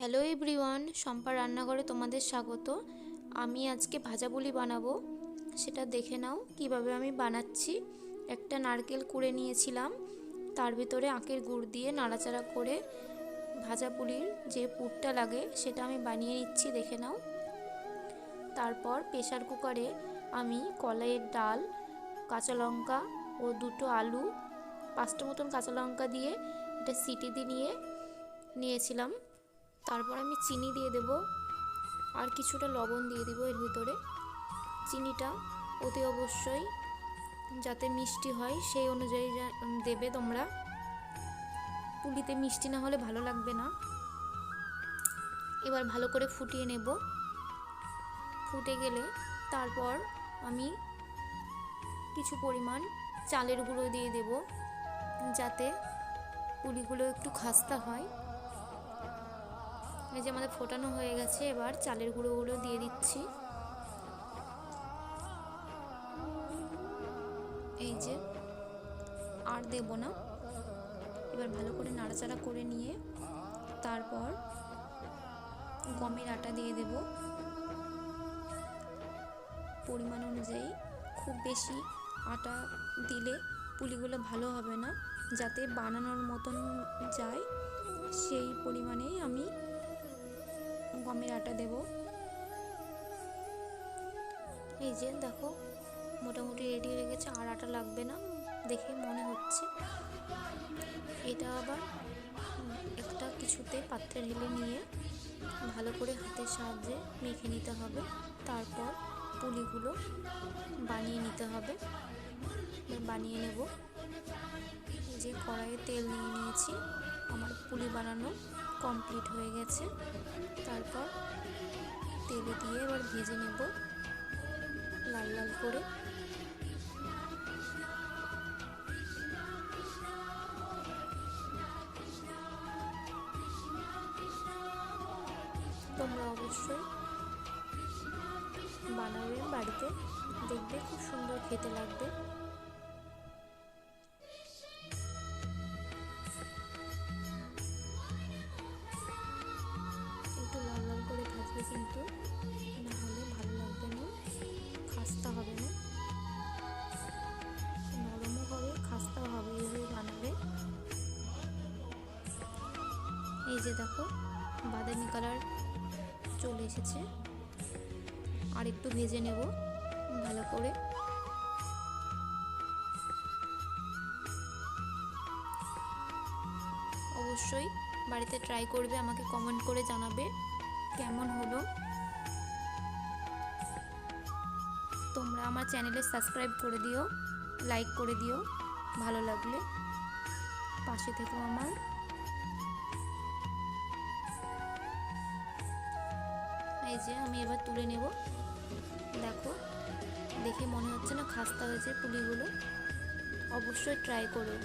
Hello everyone Shampa রান্নাঘরে তোমাদের স্বাগত। আমি আজকে ভাজা পুলি বানাবো। সেটা দেখে নাও কীভাবে আমি বানাচ্ছি। একটা নারকেল কুড়ে নিয়েছিলাম। তার ভিতরে আখের গুড় দিয়ে নাড়াচাড়া করে ভাজা পুলির যে পুরটা লাগে, সেটা আমি বানিয়ে নিচ্ছি, দেখে নাও। তারপর প্রেশার কুকারে আমি কলাইয়ের ডাল, কাঁচা লঙ্কা ও দুটো আলু, পাঁচটা মতন কাঁচা লঙ্কা দিয়ে এটা সিটি দিয়ে নিয়েছিলাম। তারপর আমি চিনি দিয়ে দেব। আর কিছুটা লবণ দিয়ে দেবো এর ভিতরে। চিনিটা অতি অবশ্যই যাতে মিষ্টি হয়, সেই অনুযায়ী দেবে তোমরা। পুলিতে মিষ্টি না হলে ভালো লাগবে না। এবার ভালো করে ফুটিয়ে নেব। ফুটে গেলে তারপর আমি কিছু পরিমাণ চালের গুঁড়ো দিয়ে দেব, যাতে পুলিগুলো একটু খাস্তা হয়। এই যে আমাদের ফোটানো হয়ে গেছে, এবার চালের গুঁড়োগুলো দিয়ে দিচ্ছি। এই যে, আর দেব না। এবার ভালো করে নাড়াচাড়া করে নিয়ে তারপর গমের আটা দিয়ে দেব। পরিমাণ অনুযায়ী খুব বেশি আটা দিলে পুলিগুলো ভালো হবে না, যাতে বানানোর মতন যায়, সেই পরিমাণেই আমি গমের আটা দেব। এই যে দেখো, মোটামুটি রেডি হয়ে গেছে, আর আটা লাগবে না, দেখে মনে হচ্ছে। এটা আবার একটা কিছুতে পাত্রে ঢেলে নিয়ে ভালো করে হাতের সাহায্যে মেখে নিতে হবে। তারপর পুলিগুলো বানিয়ে নিতে হবে। বানিয়ে নেব। যে কড়াইয়ে তেল নিয়ে নিয়েছি, আমার পুলি বানানো। কমপ্লিট হয়ে গেছে। তারপর তেলে দিয়ে এবার ভেজে নেব লাল লাল করে। তোমরা অবশ্যই বানাবে বাড়িতে। দেখবে খুব সুন্দর খেতে লাগবে। খাস্তা হবে না। নরমও হবে খাস্তাও হবে, এইভাবে বানাবে। এই যে দেখো, বাদামি কালার চলে এসেছে। আর একটু ভেজে নেব, ভালো করে। অবশ্যই বাড়িতে ট্রাই করবে, আমাকে কমেন্ট করে জানাবে, কেমন হলো। তোমরা আমার চ্যানেলে সাবস্ক্রাইব করে দিও, লাইক করে দিও, ভালো লাগলে পাশে থেকো আমার। এই যে আমি এবার তুলে নেব। দেখো, দেখে মনে হচ্ছে না খাস্তা হয়েছে পুলিগুলো। অবশ্যই ট্রাই করো।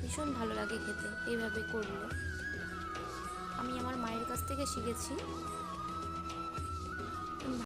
ভীষণ ভালো লাগে খেতে, এইভাবে করলে। আমি আমার মায়ের কাছ থেকে শিখেছি।